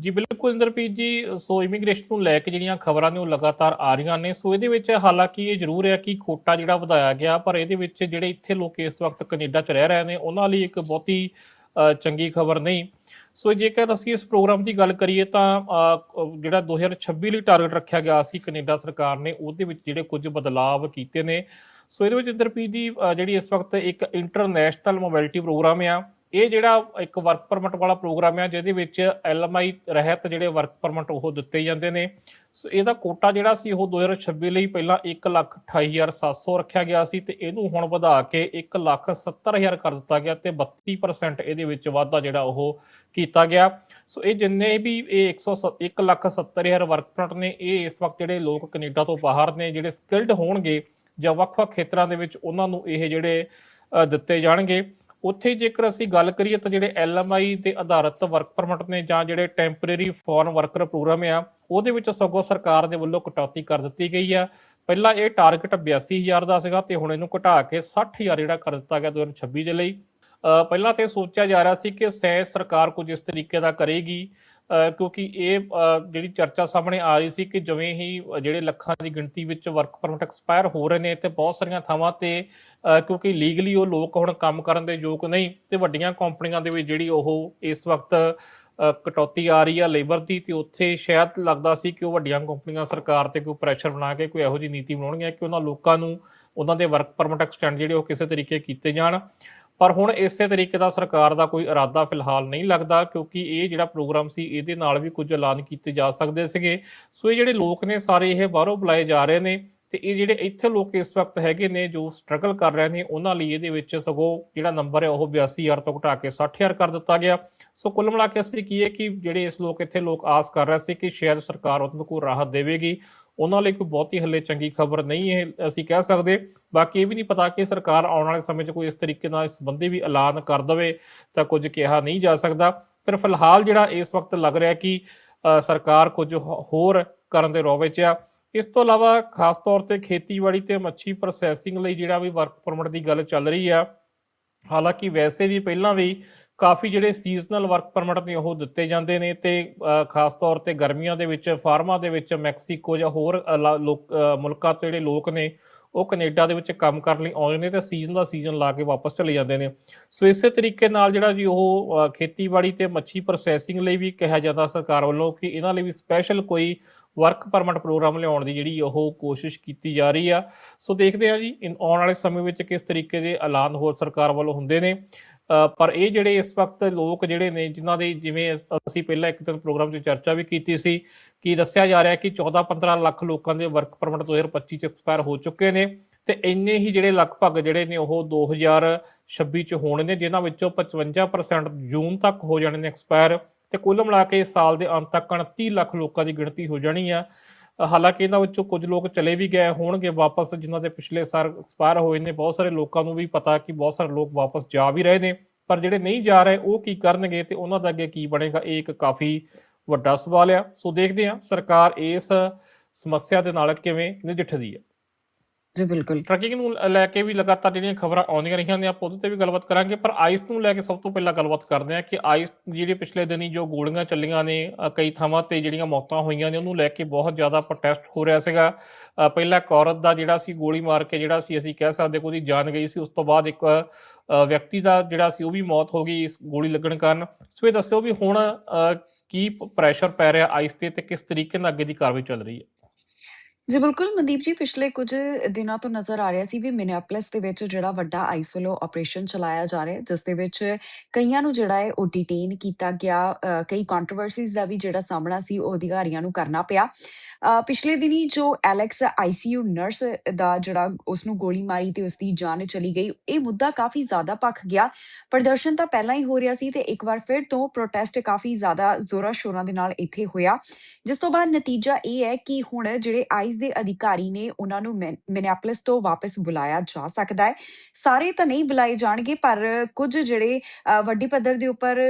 ਜੀ ਬਿਲਕੁਲ ਇੰਦਰਪ੍ਰੀਤ ਜੀ ਸੋ ਇਮੀਗ੍ਰੇਸ਼ਨ ਨੂੰ ਲੈ ਕੇ ਜਿਹੜੀਆਂ ਖਬਰਾਂ ਨੇ ਉਹ ਲਗਾਤਾਰ ਆ ਰਹੀਆਂ ਨੇ। ਸੋ ਇਹਦੇ ਵਿੱਚ ਹਾਲਾਂਕਿ ਇਹ ਜ਼ਰੂਰ ਹੈ ਕਿ ਖੋਟਾ ਜਿਹੜਾ ਵਧਾਇਆ ਗਿਆ ਪਰ ਇਹਦੇ ਵਿੱਚ ਜਿਹੜੇ ਇੱਥੇ ਲੋਕ ਇਸ ਵਕਤ ਕੈਨੇਡਾ 'ਚ ਰਹਿ ਰਹੇ ਨੇ ਉਹਨਾਂ ਲਈ ਇੱਕ ਬਹੁਤੀ ਚੰਗੀ ਖਬਰ ਨਹੀਂ। ਸੋ ਜੇਕਰ ਅਸੀਂ ਇਸ ਪ੍ਰੋਗਰਾਮ ਦੀ ਗੱਲ ਕਰੀਏ ਤਾਂ ਅ, ਅ, ਜਿਹੜਾ 2026 ਲਈ ਟਾਰਗੇਟ ਰੱਖਿਆ ਗਿਆ ਸੀ ਕੈਨੇਡਾ ਸਰਕਾਰ ਨੇ ਉਹਦੇ ਵਿੱਚ ਜਿਹੜੇ ਕੁਝ ਬਦਲਾਵ ਕੀਤੇ ਨੇ। ਸੋ ਇਹਦੇ ਵਿੱਚ ਇੰਦਰਪ੍ਰੀਤ ਦੀ ਜਿਹੜੀ ਇਸ ਵਕਤ ਇੱਕ ਇੰਟਰਨੈਸ਼ਨਲ ਮੋਬਿਲਿਟੀ ਪ੍ਰੋਗਰਾਮ ਆ ਇਹ ਜਿਹੜਾ ਇੱਕ ਵਰਕ ਪਰਮਿਟ ਵਾਲਾ ਪ੍ਰੋਗਰਾਮ ਹੈ ਜਿਹਦੇ ਵਿੱਚ ਐਲਐਮਆਈ ਰਹਿਤ ਜਿਹੜੇ ਵਰਕ ਪਰਮਿਟ ਉਹ ਦਿੱਤੇ ਜਾਂਦੇ ਨੇ। ਸੋ ਇਹਦਾ ਕੋਟਾ ਜਿਹੜਾ ਸੀ ਉਹ 2026 ਲਈ ਪਹਿਲਾਂ 128700 ਰੱਖਿਆ ਗਿਆ ਸੀ ਤੇ ਇਹਨੂੰ ਹੁਣ ਵਧਾ ਕੇ 170000 ਕਰ ਦਿੱਤਾ ਗਿਆ ਤੇ 32% ਇਹਦੇ ਵਿੱਚ ਵਾਧਾ ਜਿਹੜਾ ਉਹ ਕੀਤਾ ਗਿਆ। ਸੋ ਇਹ ਜਿੰਨੇ ਵੀ ਇਹ 170000 ਵਰਕ ਪਰਮਿਟ ਨੇ, ਇਹ ਇਸ ਵਕਤ ਜਿਹੜੇ ਲੋਕ ਕੈਨੇਡਾ ਤੋਂ ਬਾਹਰ ਨੇ, ਜਿਹੜੇ ਸਕਿਲਡ ਹੋਣਗੇ ਜਾਂ ਵੱਖ-ਵੱਖ ਖੇਤਰਾਂ ਦੇ ਵਿੱਚ ਉਹਨਾਂ ਨੂੰ ਇਹ ਜਿਹੜੇ ਦਿੱਤੇ ਜਾਣਗੇ। ਉੱਥੇ ਜੇਕਰ ਅਸੀਂ ਗੱਲ ਕਰੀਏ ਤਾਂ ਜਿਹੜੇ ਐਲਐਮਆਈ ਤੇ ਆਧਾਰਿਤ ਵਰਕ ਪਰਮਿਟ ਨੇ ਜਾਂ ਜਿਹੜੇ ਟੈਂਪਰੇਰੀ ਫੋਰਨ ਵਰਕਰ ਪ੍ਰੋਗਰਾਮ ਆ ਉਹਦੇ ਵਿੱਚ ਸਗੋਂ ਸਰਕਾਰ ਦੇ ਵੱਲੋਂ ਕਟੌਤੀ ਕਰ ਦਿੱਤੀ ਗਈ ਆ। ਪਹਿਲਾਂ ਇਹ ਟਾਰਗੇਟ 82000 ਦਾ ਸੀਗਾ ਤੇ ਹੁਣ ਇਹਨੂੰ ਘਟਾ ਕੇ 60000 ਜਿਹੜਾ ਕਰ ਦਿੱਤਾ ਗਿਆ 2026 ਦੇ ਲਈ। ਅ, ਪਹਿਲਾਂ ਤੇ ਸੋਚਿਆ ਜਾ ਰਿਹਾ ਸੀ ਕਿ ਸੈ ਸਰਕਾਰ ਕੁਝ ਇਸ ਤਰੀਕੇ ਦਾ ਕਰੇਗੀ। ਕਿਉਂਕਿ ਇਹ ਜਿਹੜੀ ਚਰਚਾ ਸਾਹਮਣੇ ਆ ਰਹੀ ਸੀ ਕਿ ਜਿਵੇਂ ਹੀ ਜਿਹੜੇ ਲੱਖਾਂ ਦੀ ਗਿਣਤੀ ਵਿੱਚ ਵਰਕ ਪਰਮਿਟ ਐਕਸਪਾਇਰ ਹੋ ਰਹੇ ਨੇ ਤੇ ਬਹੁਤ ਸਾਰੀਆਂ ਥਾਵਾਂ ਤੇ ਕਿਉਂਕਿ ਲੀਗਲੀ ਉਹ ਲੋਕ ਹੁਣ ਕੰਮ ਕਰਨ ਦੇ ਯੋਗ ਨਹੀਂ ਤੇ ਵੱਡੀਆਂ ਕੰਪਨੀਆਂ ਦੇ ਵਿੱਚ ਜਿਹੜੀ ਉਹ ਇਸ ਵਕਤ ਕਟੌਤੀ ਆ ਰਹੀ ਆ ਲੇਬਰ ਦੀ ਤੇ ਉੱਥੇ ਸ਼ਾਇਦ ਲੱਗਦਾ ਸੀ ਕਿ ਉਹ ਵੱਡੀਆਂ ਕੰਪਨੀਆਂ ਸਰਕਾਰ ਤੇ ਕੋਈ ਪ੍ਰੈਸ਼ਰ ਬਣਾ ਕੇ ਕੋਈ ਇਹੋ ਜਿਹੀ ਨੀਤੀ ਬਣਾਉਣਗੀਆਂ ਕਿ ਉਹਨਾਂ ਲੋਕਾਂ ਨੂੰ ਉਹਨਾਂ ਦੇ ਵਰਕ ਪਰਮਿਟ ਐਕਸਟੈਂਡ ਜਿਹੜੇ ਉਹ ਕਿਸੇ ਤਰੀਕੇ ਕੀਤੇ ਜਾਣ। ਪਰ ਹੁਣ ਇਸੇ ਤਰੀਕੇ ਦਾ ਸਰਕਾਰ ਦਾ ਕੋਈ ਇਰਾਦਾ ਫਿਲਹਾਲ ਨਹੀਂ ਲੱਗਦਾ, ਕਿਉਂਕਿ ਇਹ ਜਿਹੜਾ ਪ੍ਰੋਗਰਾਮ ਸੀ, ਇਹਦੇ ਨਾਲ ਵੀ ਕੁਝ ਐਲਾਨ ਕੀਤੇ ਜਾ ਸਕਦੇ ਸੀਗੇ। ਸੋ ਇਹ ਜਿਹੜੇ ਲੋਕ ਨੇ, ਸਾਰੇ ਇਹ ਬਾਹਰੋਂ ਬੁਲਾਏ ਜਾ ਰਹੇ ਨੇ ਤੇ ਇਹ ਜਿਹੜੇ ਇੱਥੇ ਲੋਕ ਇਸ ਵਕਤ ਹੈਗੇ ਨੇ, ਜੋ ਸਟਰਗਲ ਕਰ ਰਹੇ ਨੇ, ਉਹਨਾਂ ਲਈ ਇਹਦੇ ਵਿੱਚ ਸਗੋਂ ਜਿਹੜਾ ਨੰਬਰ ਹੈ, ਉਹ 82000 ਤੋਂ ਘਟਾ ਕੇ 60000 ਕਰ ਦਿੱਤਾ ਗਿਆ। ਸੋ ਕੁੱਲ ਮਿਲਾ ਕੇ ਅਸੀਂ ਕੀ ਹੈ ਕਿ ਜਿਹੜੇ ਇਸ ਲੋਕ ਇੱਥੇ ਲੋਕ ਆਸ ਕਰ ਰਹੇ ਸੀ ਕਿ ਸ਼ਾਇਦ ਸਰਕਾਰ ਉਹਨਾਂ ਨੂੰ ਕੋਈ ਰਾਹਤ ਦੇਵੇਗੀ। ਉਹਨਾਂ ਲਈ ਕੋਈ ਬਹੁਤੀ ਹੱਲੇ ਚੰਗੀ ਖਬਰ ਨਹੀਂ ਇਹ ਅਸੀਂ ਕਹਿ ਸਕਦੇ। ਬਾਕੀ ਇਹ ਵੀ ਨਹੀਂ ਪਤਾ ਕਿ ਸਰਕਾਰ ਆਉਣ ਵਾਲੇ ਸਮੇਂ 'ਚ ਕੋਈ ਇਸ ਤਰੀਕੇ ਨਾਲ ਇਸ ਸੰਬੰਧੀ ਵੀ ਐਲਾਨ ਕਰ ਦਵੇ ਤਾਂ ਕੁਝ ਕਿਹਾ ਨਹੀਂ ਜਾ ਸਕਦਾ। ਪਰ ਫਿਲਹਾਲ ਜਿਹੜਾ ਇਸ ਵਕਤ ਲੱਗ ਰਿਹਾ ਕਿ ਸਰਕਾਰ ਕੁਝ ਹੋਰ ਕਰਨ ਦੇ ਰੋਵੇ 'ਚ ਆ। ਇਸ ਤੋਂ ਇਲਾਵਾ ਖਾਸ ਤੌਰ ਤੇ ਖੇਤੀਬਾੜੀ ਤੇ ਮੱਛੀ ਪ੍ਰੋਸੈਸਿੰਗ ਲਈ ਜਿਹੜਾ ਵੀ ਵਰਕ ਪਰਮਿਟ ਦੀ ਗੱਲ ਚੱਲ ਰਹੀ ਆ, ਹਾਲਾਂਕਿ ਵੈਸੇ ਵੀ ਪਹਿਲਾਂ ਵੀ ਕਾਫੀ ਜਿਹੜੇ ਸੀਜ਼ਨਲ ਵਰਕ ਪਰਮਿਟ ਨੇ ਉਹ ਦਿੱਤੇ ਜਾਂਦੇ ਨੇ ਤੇ ਖਾਸ ਤੌਰ ਤੇ ਗਰਮੀਆਂ ਦੇ ਵਿੱਚ, ਫਾਰਮਾਂ ਦੇ ਵਿੱਚ, ਮੈਕਸੀਕੋ ਜਾਂ ਹੋਰ ਅਲਾ- ਲੋਕ ਮੁਲਕਾਂ ਤੋਂ ਜਿਹੜੇ ਲੋਕ ਨੇ, ਉਹ ਕੈਨੇਡਾ ਦੇ ਵਿੱਚ ਕੰਮ ਕਰਨ ਲਈ ਆਉਂਦੇ ਨੇ ਤੇ ਸੀਜ਼ਨ ਦਾ ਸੀਜ਼ਨ ਲਾ ਕੇ ਵਾਪਸ ਚਲੇ ਜਾਂਦੇ ਨੇ। ਸੋ ਇਸੇ ਤਰੀਕੇ ਨਾਲ ਜਿਹੜਾ ਜੀ ਉਹ ਖੇਤੀਬਾੜੀ ਤੇ ਮੱਛੀ ਪ੍ਰੋਸੈਸਿੰਗ ਲਈ ਵੀ ਕਿਹਾ ਜਾਂਦਾ ਸਰਕਾਰ ਵੱਲੋਂ ਕਿ ਇਹਨਾਂ ਲਈ ਵੀ ਸਪੈਸ਼ਲ ਕੋਈ ਵਰਕ ਪਰਮਿਟ ਪ੍ਰੋਗਰਾਮ ਲਿਆਉਣ ਦੀ ਜਿਹੜੀ ਉਹ ਕੋਸ਼ਿਸ਼ ਕੀਤੀ ਜਾ ਰਹੀ ਆ। ਸੋ ਦੇਖਦੇ ਹਾਂ ਜੀ ਆਉਣ ਵਾਲੇ ਸਮੇਂ ਵਿੱਚ ਕਿਸ ਤਰੀਕੇ ਦੇ ਐਲਾਨ ਹੋਰ ਸਰਕਾਰ ਵੱਲੋਂ ਹੁੰਦੇ ਨੇ। ਪਰ ਇਹ ਜਿਹੜੇ ਇਸ ਵਕਤ ਲੋਕ ਜਿਹੜੇ ਨੇ, ਜਿਨ੍ਹਾਂ ਦੇ ਜਿਵੇਂ ਅਸੀਂ ਪਹਿਲਾਂ ਇੱਕ ਦਿਨ ਪ੍ਰੋਗਰਾਮ 'ਚ ਚਰਚਾ ਵੀ ਕੀਤੀ ਸੀ, ਕਿ ਦੱਸਿਆ ਜਾ ਰਿਹਾ ਕਿ 14-15 ਲੱਖ ਲੋਕਾਂ ਦੇ ਵਰਕ ਪਰਮਿਟ 2025 ਚ ਐਕਸਪਾਇਰ ਹੋ ਚੁੱਕੇ ਨੇ ਤੇ ਇੰਨੇ ਹੀ ਜਿਹੜੇ ਲਗਭਗ ਜਿਹੜੇ ਨੇ ਉਹ 2026 ਚ ਹੋਣੇ ਨੇ, ਜਿਨ੍ਹਾਂ ਵਿੱਚੋਂ 55% ਜੂਨ ਤੱਕ ਹੋ ਜਾਣੇ ਨੇ ਐਕਸਪਾਇਰ ਤੇ ਕੁੱਲ ਮਿਲਾ ਕੇ ਇਸ ਸਾਲ ਦੇ ਅੰਤ ਤੱਕ 29 ਲੱਖ ਲੋਕਾਂ ਦੀ ਗਿਣਤੀ ਹੋ ਜਾਣੀ ਆ। ਹਾਲਾਂਕਿ ਇਹਨਾਂ ਵਿੱਚੋਂ ਕੁਝ ਲੋਕ ਚਲੇ ਵੀ ਗਏ ਹੋਣਗੇ ਵਾਪਸ, ਜਿਨ੍ਹਾਂ ਦੇ ਪਿਛਲੇ ਸਾਲ ਐਕਸਪਾਇਰ ਹੋਏ ਨੇ। ਬਹੁਤ ਸਾਰੇ ਲੋਕਾਂ ਨੂੰ ਵੀ ਪਤਾ ਕਿ ਬਹੁਤ ਸਾਰੇ ਲੋਕ ਵਾਪਸ ਜਾ ਵੀ ਰਹੇ ਨੇ। ਪਰ ਜਿਹੜੇ ਨਹੀਂ ਜਾ ਰਹੇ, ਉਹ ਕੀ ਕਰਨਗੇ ਤੇ ਉਹਨਾਂ ਦਾ ਅੱਗੇ ਕੀ ਬਣੇਗਾ, ਇਹ ਇੱਕ ਕਾਫੀ ਵੱਡਾ ਸਵਾਲ ਆ। ਸੋ ਦੇਖਦੇ ਹਾਂ ਸਰਕਾਰ ਇਸ ਸਮੱਸਿਆ ਦੇ ਨਾਲ ਕਿਵੇਂ ਨਜਿੱਠਦੀ ਹੈ। ਜੀ, ਬਿਲਕੁਲ। ਟਰੈਕਿੰਗ ਨੂੰ ਲੈ ਕੇ ਵੀ ਲਗਾਤਾਰ ਜਿਹੜੀਆਂ ਖਬਰਾਂ ਆਉਂਦੀਆਂ ਰਹੀਆਂ ਨੇ, ਆਪਾਂ ਉਹਦੇ ਤੇ ਵੀ ਗੱਲਬਾਤ ਕਰਾਂਗੇ, ਪਰ ਆਈਸ ਨੂੰ ਲੈ ਕੇ ਸਭ ਤੋਂ ਪਹਿਲਾਂ ਗੱਲਬਾਤ ਕਰਦੇ ਹਾਂ ਕਿ ਆਈਸ ਜਿਹੜੇ ਪਿਛਲੇ ਦਿਨੀ ਜੋ ਗੋਲੀਆਂ ਚੱਲੀਆਂ ਨੇ ਕਈ ਥਾਵਾਂ ਤੇ ਜਿਹੜੀਆਂ ਮੌਤਾਂ ਹੋਈਆਂ ਨੇ, ਉਹਨੂੰ ਲੈ ਕੇ ਬਹੁਤ ਜ਼ਿਆਦਾ ਪ੍ਰੋਟੈਸਟ ਹੋ ਰਿਹਾ ਸੀਗਾ। ਪਹਿਲਾਂ ਇੱਕ ਔਰਤ ਦਾ ਜਿਹੜਾ ਸੀ ਗੋਲੀ ਮਾਰ ਕੇ ਜਿਹੜਾ ਸੀ, ਅਸੀਂ ਕਹਿ ਸਕਦੇ ਕਿ ਉਹਦੀ ਜਾਨ ਗਈ ਸੀ, ਉਸ ਤੋਂ ਬਾਅਦ ਇੱਕ ਵਿਅਕਤੀ ਦਾ ਜਿਹੜਾ ਸੀ ਉਹ ਵੀ ਮੌਤ ਹੋ ਗਈ ਇਸ ਗੋਲੀ ਲੱਗਣ ਕਾਰਨ। ਸੋ ਇਹ ਦੱਸਿਓ ਵੀ ਹੁਣ ਕੀ ਪ੍ਰੈਸ਼ਰ ਪੈ ਰਿਹਾ ਆਈਸ ਤੇ ਤੇ ਕਿਸ ਤਰੀਕੇ ਨਾਲ ਅੱਗੇ ਦੀ ਕਾਰਵਾਈ ਚੱਲ ਰਹੀ ਹੈ। ਜੀ ਬਿਲਕੁਲ। ਮਨਦੀਪ ਜੀ ਪਿਛਲੇ ਕੁਝ ਦਿਨਾਂ ਤੋਂ ਨਜ਼ਰ ਆ ਰਿਹਾ ਸੀ ਵੀ ਮਿਨੀਐਪੋਲਿਸ ਦੇ ਵਿੱਚ ਜਿਹੜਾ ਵੱਡਾ ਆਈਸ ਵੱਲੋਂ ਆਪਰੇਸ਼ਨ ਚਲਾਇਆ ਜਾ ਰਿਹਾ ਹੈ, ਜਿਸ ਦੇ ਵਿੱਚ ਕਈਆਂ ਨੂੰ ਜਿਹੜਾ ਹੈ ਉਹ ਡਿਟੇਨ ਕੀਤਾ ਗਿਆ ਅ, ਕਈ ਕੰਟਰੋਵਰਸੀਜ਼ ਦਾ ਵੀ ਜਿਹੜਾ ਸਾਹਮਣਾ ਸੀ ਉਹ ਅਧਿਕਾਰੀਆਂ ਨੂੰ ਕਰਨਾ ਪਿਆ। ਅ, ਪਿਛਲੇ ਦਿਨੀ ਜੋ ਐਲੈਕਸ ਆਈਸੀਯੂ ਨਰਸ ਦਾ ਜਿਹੜਾ ਉਸ ਨੂੰ ਗੋਲੀ ਮਾਰੀ ਤੇ ਉਸ ਦੀ ਜਾਨ ਚਲੀ ਗਈ ਇਹ ਮੁੱਦਾ ਕਾਫੀ ਜ਼ਿਆਦਾ ਭਖ ਗਿਆ। ਪ੍ਰਦਰਸ਼ਨ ਤਾਂ ਪਹਿਲਾਂ ਹੀ ਹੋ ਰਿਹਾ ਸੀ ਤੇ ਇੱਕ ਵਾਰ ਫਿਰ ਤੋਂ ਪ੍ਰੋਟੈਸਟ ਕਾਫੀ ਜ਼ਿਆਦਾ ਜ਼ੋਰਾਂ ਸ਼ੋਰਾਂ ਦੇ ਨਾਲ ਇੱਥੇ ਹੋਇਆ। ਜਿਸ ਤੋਂ ਬਾਅਦ ਨਤੀਜਾ ਇਹ ਹੈ ਕਿ ਹੁਣ ਜਿਹੜੇ ਆਈ ਆਈਸ ਦੇ ਅਧਿਕਾਰੀ ਨੇ ਉਹਨਾਂ ਨੂੰ ਮਿਨ- ਤੋਂ ਵਾਪਸ ਬੁਲਾਇਆ ਜਾ ਸਕਦਾ ਹੈ। ਸਾਰੇ ਤਾਂ ਨਹੀਂ ਬੁਲਾਏ ਜਾਣਗੇ ਪਰ ਕੁਝ ਜਿਹੜੇ ਅ, ਵੱਡੀ ਪੱਧਰ ਦੇ ਉੱਪਰ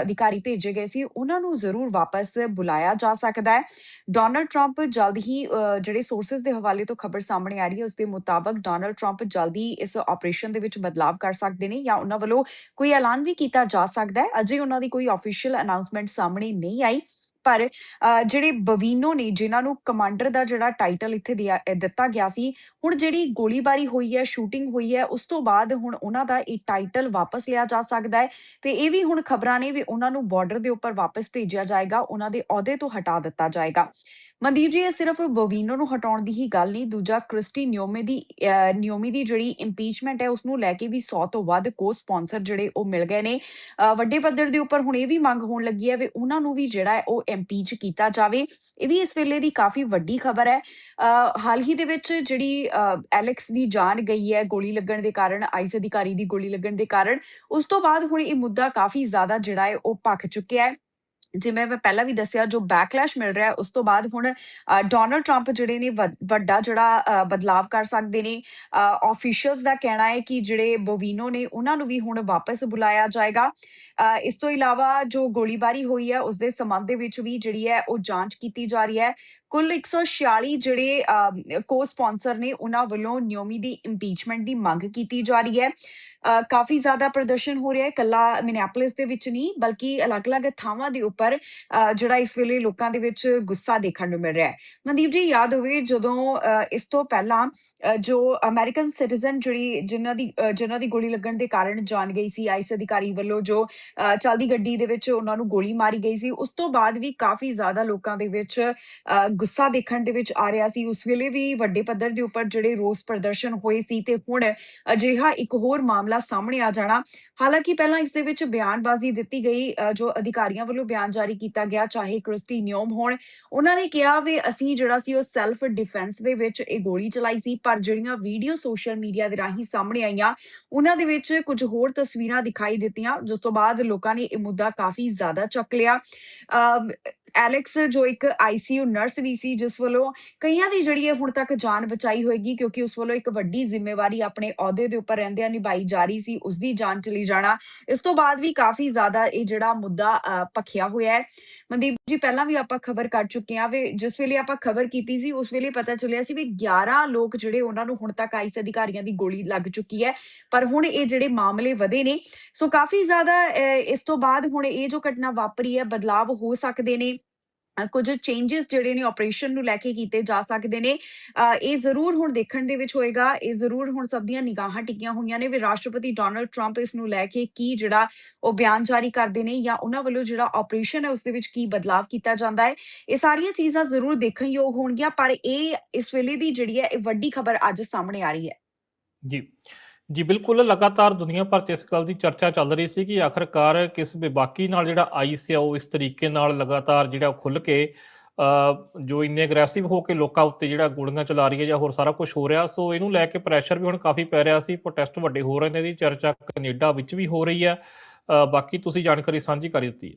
ਅਧਿਕਾਰੀ ਭੇਜੇ ਗਏ ਸੀ ਉਹਨਾਂ ਨੂੰ ਜ਼ਰੂਰ ਵਾਪਸ ਬੁਲਾਇਆ ਜਾ ਸਕਦਾ ਹੈ। ਡੋਨਲਡ ਟਰੰਪ ਜਲਦ ਹੀ ਜਿਹੜੇ ਸੋਰਸਸ ਦੇ ਹਵਾਲੇ ਤੋਂ ਖਬਰ ਸਾਹਮਣੇ ਆ ਰਹੀ ਹੈ ਉਸ ਦੇ ਮੁਤਾਬਕ ਡੋਨਲਡ ਟਰੰਪ ਜਲਦੀ ਇਸ ਆਪਰੇਸ਼ਨ ਦੇ ਵਿੱਚ ਬਦਲਾਵ ਕਰ ਸਕਦੇ ਨੇ ਜਾਂ ਉਹਨਾਂ ਵੱਲੋਂ ਕੋਈ ਐਲਾਨ ਵੀ ਕੀਤਾ ਜਾ ਸਕਦਾ ਹੈ। ਅਜੇ ਉਹਨਾਂ ਦੀ ਕੋਈ ਆਫੀਸ਼ੀਅਲ ਅਨਾਉਂਸਮੈਂਟ ਸਾਹਮਣੇ ਨਹੀਂ ਆਈ। ਪਰ ਜਿਹੜੇ ਬਵੀਨੋ ਨੇ, ਜਿਨ੍ਹਾਂ ਨੂੰ ਕਮਾਂਡਰ ਦਾ ਜਿਹੜਾ ਟਾਈਟਲ ਇੱਥੇ ਦਿੱਤਾ ਗਿਆ ਸੀ, ਹੁਣ ਜਿਹੜੀ ਗੋਲੀਬਾਰੀ ਹੋਈ ਹੈ, ਸ਼ੂਟਿੰਗ ਹੋਈ ਹੈ, ਉਸ ਤੋਂ ਬਾਅਦ ਹੁਣ ਉਹਨਾਂ ਦਾ ਇਹ ਟਾਈਟਲ ਵਾਪਸ ਲਿਆ ਜਾ ਸਕਦਾ ਹੈ ਤੇ ਇਹ ਵੀ ਹੁਣ ਖਬਰਾਂ ਨੇ ਵੀ ਉਹਨਾਂ ਨੂੰ ਬਾਰਡਰ ਦੇ ਉੱਪਰ ਵਾਪਸ ਭੇਜਿਆ ਜਾਏਗਾ, ਉਹਨਾਂ ਦੇ ਅਹੁਦੇ ਤੋਂ ਹਟਾ ਦਿੱਤਾ ਜਾਏਗਾ। ਮਨਦੀਪ ਜੀ, ਇਹ ਸਿਰਫ ਬੋਵੀਨੋ ਨੂੰ ਹਟਾਉਣ ਦੀ ਹੀ ਗੱਲ ਨਹੀਂ, ਦੂਜਾ ਕ੍ਰਿਸਟੀ ਨਿਓਮੇ ਦੀ ਨਿਓਮੀ ਦੀ ਜਿਹੜੀ ਇੰਪੀਚਮੈਂਟ ਹੈ ਉਸ ਨੂੰ ਲੈ ਕੇ ਵੀ 100 ਤੋਂ ਵੱਧ ਕੋ ਸਪਾਂਸਰ ਜਿਹੜੇ ਉਹ ਮਿਲ ਗਏ ਨੇ। ਵੱਡੇ ਪੱਧਰ ਦੇ ਉੱਪਰ ਹੁਣ ਇਹ ਵੀ ਮੰਗ ਹੋਣ ਲੱਗੀ ਹੈ ਵੀ ਉਹਨਾਂ ਨੂੰ ਵੀ ਜਿਹੜਾ ਉਹ ਇੰਪੀਚ ਕੀਤਾ ਜਾਵੇ। ਇਹ ਵੀ ਇਸ ਵੇਲੇ ਦੀ ਕਾਫੀ ਵੱਡੀ ਖਬਰ ਹੈ। ਹਾਲ ਹੀ ਦੇ ਵਿੱਚ ਜਿਹੜੀ ਐਲੈਕਸ ਦੀ ਜਾਨ ਗਈ ਹੈ ਗੋਲੀ ਲੱਗਣ ਦੇ ਕਾਰਨ, ਆਈਸ ਅਧਿਕਾਰੀ ਦੀ ਗੋਲੀ ਲੱਗਣ ਦੇ ਕਾਰਨ, ਉਸ ਤੋਂ ਬਾਅਦ ਹੁਣ ਇਹ ਮੁੱਦਾ ਕਾਫੀ ਜ਼ਿਆਦਾ ਜਿਹੜਾ ਹੈ ਉਹ ਭਖ ਚੁੱਕਿਆ ਹੈ। ਜਿਵੇਂ ਮੈਂ ਪਹਿਲਾਂ ਵੀ ਦੱਸਿਆ ਜੋ ਬੈਕਲੈਸ਼ ਮਿਲ ਰਿਹਾ ਉਸ ਤੋਂ ਬਾਅਦ ਹੁਣ ਡੋਨਲਡ ਡੋਨਾਲਡ ਟਰੰਪ ਜਿਹੜੇ ਨੇ ਵ- ਵੱਡਾ ਜਿਹੜਾ ਬਦਲਾਵ ਕਰ ਸਕਦੇ ਨੇ ਆਫੀਸ਼ੀਅਲਸ ਦਾ ਕਹਿਣਾ ਹੈ ਕਿ ਜਿਹੜੇ ਬੋਵੀਨੋ ਨੇ ਉਹਨਾਂ ਨੂੰ ਵੀ ਹੁਣ ਵਾਪਸ ਬੁਲਾਇਆ ਜਾਏਗਾ। ਇਸ ਤੋਂ ਇਲਾਵਾ ਜੋ ਗੋਲੀਬਾਰੀ ਹੋਈ ਹੈ ਉਸ ਦੇ ਸੰਬੰਧ ਦੇ ਵਿੱਚ ਵੀ ਜਿਹੜੀ ਹੈ ਉਹ ਜਾਂਚ ਕੀਤੀ ਜਾ ਰਹੀ ਹੈ। ਕੁੱਲ 146 ਜਿਹੜੇ ਕੋ ਸਪਾਂਸਰ ਨੇ ਉਹਨਾਂ ਵੱਲੋਂ ਨਿਯੋਮੀ ਦੀ ਇੰਪੀਚਮੈਂਟ ਦੀ ਮੰਗ ਕੀਤੀ ਜਾ ਰਹੀ ਹੈ। ਕਾਫੀ ਜ਼ਿਆਦਾ ਪ੍ਰਦਰਸ਼ਨ ਹੋ ਰਿਹਾ ਹੈ। ਕੱਲਾ ਮਿਨੈਪੋਲਿਸ ਦੇ ਵਿੱਚ ਨਹੀਂ ਬਲਕਿ ਅਲੱਗ-ਅਲੱਗ ਥਾਵਾਂ ਦੇ ਉੱਪਰ ਜਿਹੜਾ ਇਸ ਵੇਲੇ ਲੋਕਾਂ ਦੇ ਵਿੱਚ ਗੁੱਸਾ ਦੇਖਣ ਨੂੰ ਮਿਲ ਰਿਹਾ ਹੈ। ਮਨਦੀਪ ਜੀ ਯਾਦ ਹੋਵੇ ਜਦੋਂ ਇਸ ਤੋਂ ਪਹਿਲਾਂ ਜੋ ਅਮਰੀਕਨ ਸਿਟੀਜ਼ਨ ਜਿਹੜੀ ਜਿਨ੍ਹਾਂ ਦੀ ਅ, ਜਿਨ੍ਹਾਂ ਦੀ ਗੋਲੀ ਲੱਗਣ ਦੇ ਕਾਰਨ ਜਾਣ ਗਈ ਸੀ ਆਈਸ ਅਧਿਕਾਰੀ ਵੱਲੋਂ ਜੋ ਅ, ਚੱਲਦੀ ਗੱਡੀ ਦੇ ਵਿੱਚ ਉਹਨਾਂ ਨੂੰ ਗੋਲੀ ਮਾਰੀ ਗਈ ਸੀ ਉਸ ਤੋਂ ਬਾਅਦ ਵੀ ਕਾਫੀ ਜ਼ਿਆਦਾ ਲੋਕਾਂ ਦੇ ਵਿੱਚ ਗੁੱਸਾ ਦੇਖਣ ਦੇ ਵਿੱਚ ਆ ਰਿਹਾ ਸੀ। ਉਸ ਵੇਲੇ ਵੀ ਵੱਡੇ ਪੱਧਰ ਦੇ ਉੱਪਰ ਜਿਹੜੇ ਰੋਸ ਪ੍ਰਦਰਸ਼ਨ ਹੋਏ ਸੀ ਤੇ ਹੁਣ ਅਜਿਹਾ ਇੱਕ ਹੋਰ ਮਾਮਲਾ ਸਾਹਮਣੇ ਆ ਜਾਣਾ। ਹਾਲਾਂਕਿ ਪਹਿਲਾਂ ਇਸ ਦੇ ਵਿੱਚ ਬਿਆਨਬਾਜ਼ੀ ਦਿੱਤੀ ਗਈ ਜੋ ਅਧਿਕਾਰੀਆਂ ਵੱਲੋਂ ਬਿਆਨ ਜਾਰੀ ਕੀਤਾ ਗਿਆ ਚਾਹੇ ਕ੍ਰਿਸਟੀ ਨਿਯੋਮ ਹੋਣ। ਉਹਨਾਂ ਨੇ ਕਿਹਾ ਵੀ ਅਸੀਂ ਜਿਹੜਾ ਸੀ ਉਹ ਸੈਲਫ ਡਿਫੈਂਸ ਦੇ ਵਿੱਚ ਇਹ ਗੋਲੀ ਚਲਾਈ ਸੀ ਪਰ ਜਿਹੜੀਆਂ ਵੀਡੀਓ ਸੋਸ਼ਲ ਮੀਡੀਆ ਦੇ ਰਾਹੀਂ ਸਾਹਮਣੇ ਆਈਆਂ ਉਹਨਾਂ ਦੇ ਵਿੱਚ ਕੁਝ ਹੋਰ ਤਸਵੀਰਾਂ ਦਿਖਾਈ ਦਿੱਤੀਆਂ ਜਿਸ ਤੋਂ ਬਾਅਦ ਲੋਕਾਂ ਨੇ ਇਹ ਮੁੱਦਾ ਕਾਫੀ ਜ਼ਿਆਦਾ ਚੱਕ ਲਿਆ। ਅਮ, ਐਲੈਕਸ ਜੋ ਇੱਕ ਆਈਸੀਯੂ ਨਰਸ ਵੀ ਸੀ ਜਿਸ ਵੱਲੋਂ ਕਈਆਂ ਦੀ ਜਿਹੜੀ ਹੈ ਹੁਣ ਤੱਕ ਜਾਨ ਬਚਾਈ ਹੋਏਗੀ ਕਿਉਂਕਿ ਉਸ ਵੱਲੋਂ ਇੱਕ ਵੱਡੀ ਜ਼ਿੰਮੇਵਾਰੀ ਆਪਣੇ ਅਹੁਦੇ ਦੇ ਉੱਪਰ ਰਹਿੰਦਿਆਂ ਨਿਭਾਈ ਜਾ ਰਹੀ ਸੀ ਉਸ ਦੀ ਜਾਨ ਚਲੀ ਜਾਣਾ। ਇਸ ਤੋਂ ਬਾਅਦ ਵੀ ਕਾਫੀ ਜ਼ਿਆਦਾ ਇਹ ਜਿਹੜਾ ਮੁੱਦਾ ਅ, ਭਖਿਆ ਹੋਇਆ ਹੈ। ਮਨਦੀਪ ਜੀ ਪਹਿਲਾਂ ਵੀ ਆਪਾਂ ਖਬਰ ਕਰ ਚੁੱਕੇ ਹਾਂ ਵੀ ਜਿਸ ਵੇਲੇ ਆਪਾਂ ਖਬਰ ਕੀਤੀ ਸੀ ਉਸ ਵੇਲੇ ਪਤਾ ਚੱਲਿਆ ਸੀ ਵੀ 11 ਲੋਕ ਜਿਹੜੇ ਉਹਨਾਂ ਨੂੰ ਹੁਣ ਤੱਕ ਆਈਸ ਅਧਿਕਾਰੀਆਂ ਦੀ ਗੋਲੀ ਲੱਗ ਚੁੱਕੀ ਹੈ ਪਰ ਹੁਣ ਇਹ ਜਿਹੜੇ ਮਾਮਲੇ ਵਧੇ ਨੇ ਸੋ ਕਾਫੀ ਜ਼ਿਆਦਾ ਇਸ ਤੋਂ ਬਾਅਦ ਹੁਣ ਇਹ ਜੋ ਘਟਨਾ ਵਾਪਰੀ ਹੈ ਬਦਲਾਵ ਹੋ ਸਕਦੇ ਨੇ। ਕੁਝ ਚੇਂजेस ਜਿਹੜੇ ਨੇ ਆਪਰੇਸ਼ਨ ਨੂੰ ਲੈ ਕੇ ਕੀਤੇ ਜਾ ਸਕਦੇ ਨੇ। ਇਹ ਜ਼ਰੂਰ ਹੁਣ ਦੇਖਣ ਦੇ ਵਿੱਚ ਹੋਏਗਾ। ਇਹ ਜ਼ਰੂਰ ਹੁਣ ਸਭ ਦੀਆਂ ਨਿਗਾਹਾਂ ਟਿਕੀਆਂ ਹੋਈਆਂ ਨੇ ਵੀ ਰਾਸ਼ਟਰਪਤੀ ਡੋਨਲਡ ਟਰੰਪ ਇਸ ਨੂੰ ਲੈ ਕੇ ਕੀ ਜਿਹੜਾ ਉਹ ਬਿਆਨ ਜਾਰੀ ਕਰਦੇ ਨੇ ਜਾਂ ਉਹਨਾਂ ਵੱਲੋਂ ਜਿਹੜਾ ਆਪਰੇਸ਼ਨ ਹੈ ਉਸ ਦੇ ਵਿੱਚ ਕੀ ਬਦਲਾਵ ਕੀਤਾ ਜਾਂਦਾ ਹੈ। ਇਹ ਸਾਰੀਆਂ ਚੀਜ਼ਾਂ ਜ਼ਰੂਰ ਦੇਖਣਯੋਗ ਹੋਣਗੀਆਂ, ਪਰ ਇਹ ਇਸ ਵੇਲੇ ਦੀ ਜਿਹੜੀ ਹੈ, ਇਹ ਵੱਡੀ ਖਬਰ ਅੱਜ ਸਾਹਮਣੇ ਆ ਰਹੀ ਹੈ। ਜੀ। ਜੀ ਬਿਲਕੁਲ, ਲਗਾਤਾਰ ਦੁਨੀਆ ਭਰ 'ਚ ਇਸ ਗੱਲ ਦੀ ਚਰਚਾ ਚੱਲ ਰਹੀ ਸੀ ਕਿ ਆਖਰਕਾਰ ਕਿਸ ਬੇਬਾਕੀ ਨਾਲ ਜਿਹੜਾ ਆਈਸ ਆ, ਉਹ ਇਸ ਤਰੀਕੇ ਨਾਲ ਲਗਾਤਾਰ ਜਿਹੜਾ ਉਹ ਖੁੱਲ ਕੇ ਜੋ ਇੰਨੇ ਅਗਰੈਸਿਵ ਹੋ ਕੇ ਲੋਕਾਂ ਉੱਤੇ ਜਿਹੜਾ ਗੋਲੀਆਂ ਚਲਾ ਰਹੀ ਹੈ ਜਾਂ ਹੋਰ ਸਾਰਾ ਕੁਝ ਹੋ ਰਿਹਾ, ਸੋ ਇਹਨੂੰ ਲੈ ਕੇ ਪ੍ਰੈਸ਼ਰ ਵੀ ਹੁਣ ਕਾਫੀ ਪੈ ਰਿਹਾ ਸੀ ਪ੍ਰੋਟੈਸਟ ਵੱਡੇ ਹੋ ਰਹੇ ਨੇ ਇਹਦੀ ਚਰਚਾ ਕੈਨੇਡਾ ਵਿੱਚ ਵੀ ਹੋ ਰਹੀ ਹੈ। ਬਾਕੀ ਤੁਸੀਂ ਜਾਣਕਾਰੀ ਸਾਂਝੀ ਕਰ ਦਿੱਤੀ ਹੈ।